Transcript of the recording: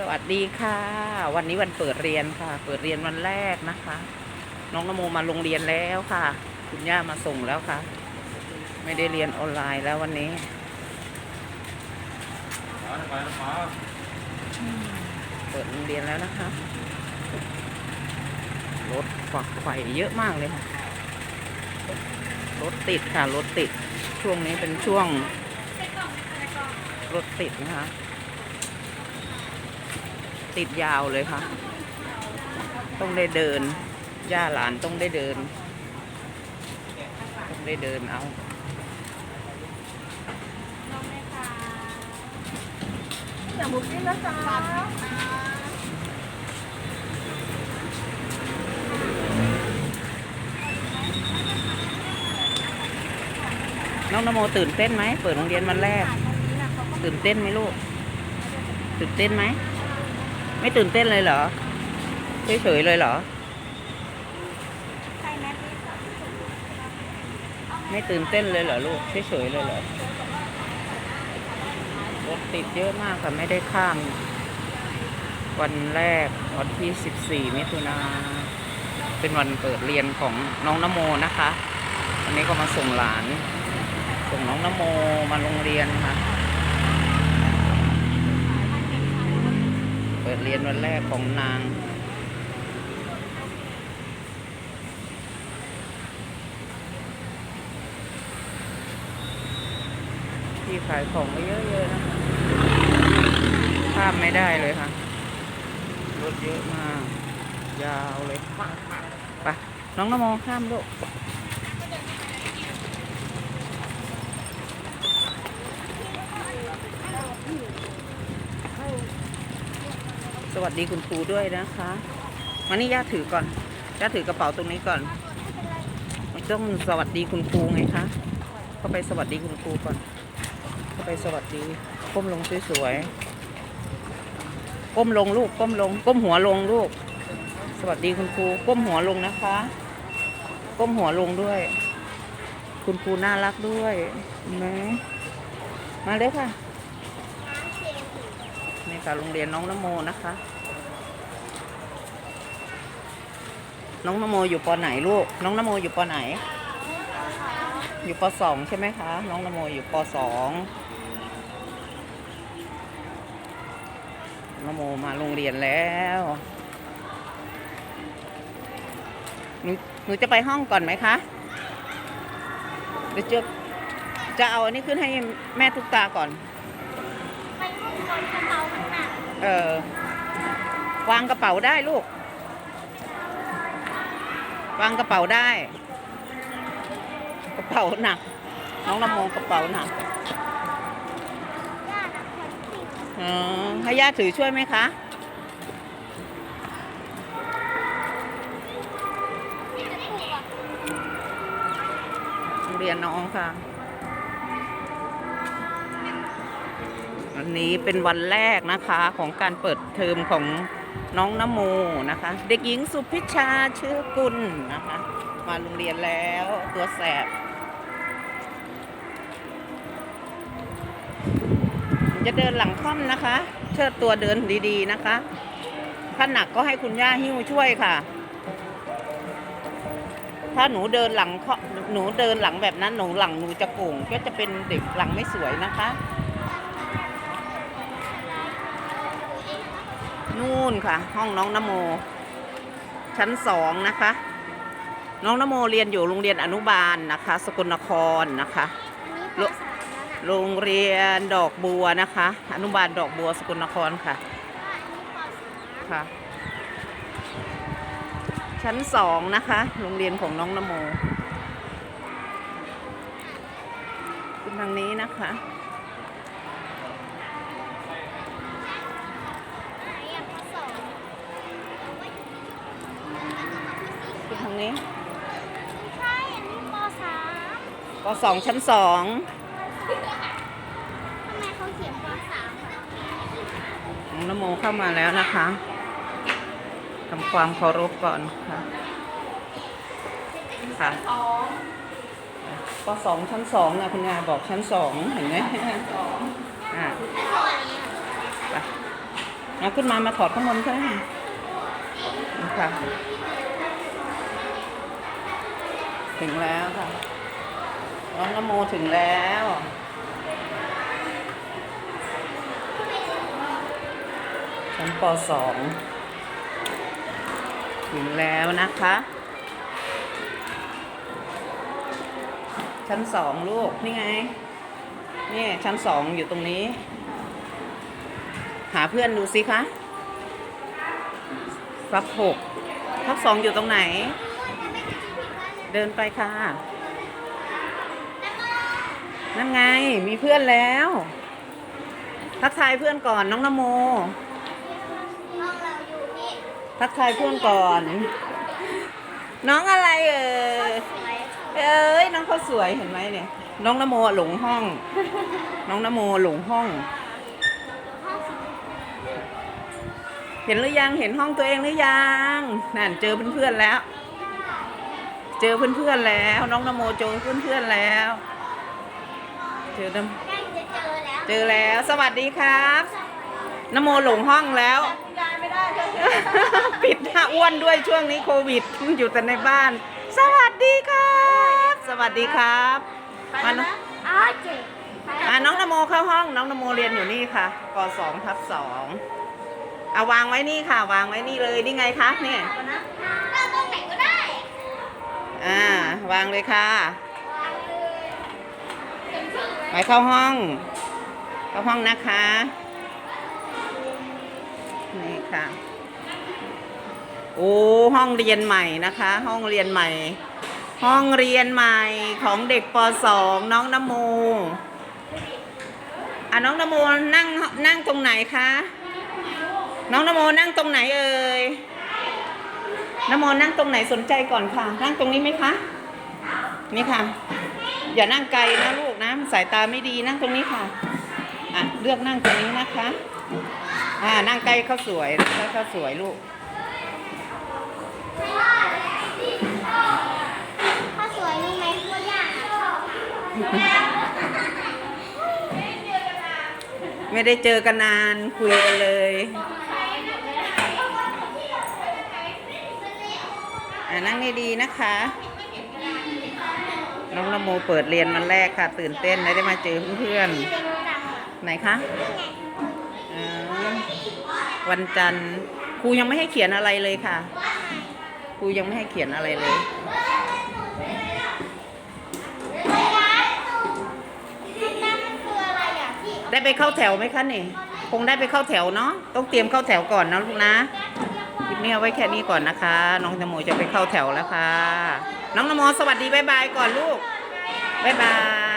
สวัสดีค่ะ วันนี้วันเปิดเรียนค่ะ เปิดเรียนวันแรกนะคะ น้องนโมมาโรงเรียนแล้วค่ะ คุณย่ามาส่งแล้วค่ะ ไม่ได้เรียนออนไลน์แล้ววันนี้เปิดโรงเรียนแล้วนะคะรถฝักไฟเยอะมากเลยค่ะรถติดค่ะรถติดช่วงนี้เป็นช่วงรถติดนะคะ ติดยาวเลยค่ะ ต้องได้เดิน ย่าหลานต้องได้เดิน ต้องได้เดินเอาอย่าหมุกนี่นะจ๊ะน้องนโมตื่นเต้นไหมเปิดโรงเรียนวันแรก ตื่นเต้นไหมลูก ตื่นเต้นไหม ไม่ตื่นเต้นเลยเหรอ เฉยๆเลยเหรอ ไม่ตื่นเต้นเลยเหรอลูก เฉยๆเลยเหรอรถติดเยอะมากค่ะ ไม่ได้ข้าม วันแรกวันที่ 14 มิถุนาเป็นวันเปิดเรียนของน้องนโมนะคะ วันนี้ก็มาส่งหลาน ส่งน้องนโมมาโรงเรียนค่ะ เปิ ดเรียนวันแรกของนาง ที่ขายของก็เยอะๆนะคะข้ามไม่ได้เลยค่ะ รถเยอะมาก ยาวเลย ไป น้องนโมข้ามลูก วัสดีคุณครูด้วยนะคะมานี่ย่าถือก่อนย่าถือกระเป๋าตรงนี้ก่อนต้องสวัสดีคุณครูไงคะเข้าไปสวัสดีคุณครูก่อนเข้าไปสวัสดีก้มลงสวยๆก้มลงลูกก้มลง ก้มหัวลงลูก สวัสดีคุณครูก้มหัวลงนะคะ ก้มหัวลงด้วย คุณครูน่ารักด้วยเห็นไหมมาเลยค่ะ นี่ค่ะโรงเรียนน้องนโมนะคะ น้องนโมอยู่ปอไหนลูก น้องนโมอยู่ปอไหน อยู่ปสองใช่ไหมคะ น้องนโมอยู่ปสองนโมมาโรงเรียนแล้วหนูหนูจะไปห้องก่อนไหมคะหรือจะจะเอาอันนี้ขึ้นให้แม่ทุกตาก่อน ไปห้องคนกระเป๋ามันหนัก เออวางกระเป๋าได้ลูก วางกระเป๋าได้ กระเป๋าหนัก น้องละโมกระเป๋าหนักญาตินะคนติดเออให้ย่าถือช่วยไหมคะเรียนน้องค่ะ นนี้เป็นวันแรกนะคะของการเปิดเทอมของน้องนโมนะคะ เด็กหญิงสุพิชาเชื้อกุลนะคะ มาโรงเรียนแล้วตัวแสบ จะเดินหลังค่อมนะคะ เชิดตัวเดินดีๆนะคะ ถ้าหนักก็ให้คุณย่าหิ้วช่วยค่ะ ถ้าหนูเดินหลังหนูเดินหลังแบบนั้นหนูหลังหนูจะโก่งก็จะเป็นเด็กหลังไม่สวยนะคะ นู่นค่ะ ห้องน้องนโม ชั้นสองนะคะ น้องนโมเรียนอยู่โรงเรียนอนุบาลนะคะ สกลนครนะคะอันนี้ปสามแล้วนะโรงเรียนดอกบัวนะคะ อนุบาลดอกบัวสกลนครค่ะว่าอันนี้ปสามค่ะ ชั้นสองนะคะ โรงเรียนของน้องนโมขึ้นทางนี้นะคะ ไหนอะปสองางนี้ไม่ใช่อันนี้ปสามปสองชั้นสองทำไมเขาเขียนปสามน้องนโมเข้ามาแล้วนะคะทำความเคารพก่อนค่ะค่ะปสองชั้นสองนะคุณยายบอกชั้นสองเห็นไหมอ่าไม่พออันนี้อะไปเอาขึ้นมามาถอดข้างบนก็ได้ค่ะ ถึงแล้วค่ะ น้องนโมถึงแล้วชั้นปสองถึงแล้วนะคะ ชั้นสองลูก นี่ไง นี่ชั้นสองอยู่ตรงนี้ หาเพื่อนดูสิคะฟักหกฟักสองอยู่ตรงไหน เดินไปค่ะ นั่นไง มีเพื่อนแล้ว ทักทายเพื่อนก่อนน้องนโมห้องเราอยู่นี่ทักทายเพื่อนก่อน น้องอะไรเอ่ยสวยเอ้ยน้องเขาสวยเห็นไหมเนี่ย น้องนโมหลงห้อง น้องนโมหลงห้องห้องสีเห็นหรือยังเห็นห้องตัวเองหรือยังนั่นเจอเพื่อนๆแล้ว เจอเพื่อนๆแล้ว น้องนโมเจอเพื่อนๆแล้ว เจอน้ใกล้จะเจอแล้วำเจอแล้ว สวัสดีครับนโมหลงห้องแล้ว คุณยายไม่ได้เลยปิดหน้าอ้วนด้วยช่วงนี้โควิด อยู่แต่ในบ้าน สวัสดีครับ สวัสดีครับมาน้องอ้าวเจ็บอะน้องนโมเข้าห้อง น้องนโมเรียนอยู่นี่ค่ะปสองทับสองเอาวางไว้นี่ค่ะ วางไว้นี่เลยนี่ไงคะนี่เราตรงไหนก็ได้ อ่า วางเลยค่ะ ไปเข้าห้อง เข้าห้องนะคะ นี่ค่ะ โอ้ ห้องเรียนใหม่นะคะ ห้องเรียนใหม่ ห้องเรียนใหม่ของเด็กป .2 น้องนโมอะน้องนโมนั่งนั่งตรงไหนคะ น้องนโมนั่งตรงไหนเอ่ย นโมนั่งตรงไหนสนใจก่อนค่ะ นั่งตรงนี้ไหมคะ นี่ค่ะ อย่านั่งไกลนะลูกนะ สายตาไม่ดีนั่งตรงนี้ค่ะ อะ เลือกนั่งตรงนี้นะคะ อ่า นั่งใกล้เขาสวยใกล้เขาสวยลูกถ้าสวยรู้ไหมว่ายากอะไม่ได้เจอกันนานคุยกันเลย อ่า นั่งดีๆนะคะ น้องนโมเปิดเรียนวันแรกค่ะ ตื่นเต้นได้มาเจอเพื่อนๆไหนคะอ่าวันจันทร์ครูยังไม่ให้เขียนอะไรเลยค่ะครูยังไม่ให้เขียนอะไรเลยได้ไปเข้าแถวไหมคะนี่ คงได้ไปเข้าแถวเนาะต้องเตรียมเข้าแถวก่อนนะลูกนะ นี้เอาไว้แค่นี้ก่อนนะคะ น้องนโมจะไปเข้าแถวแล้วค่ะ น้องนโมสวัสดีบายบายก่อนลูกบายบาย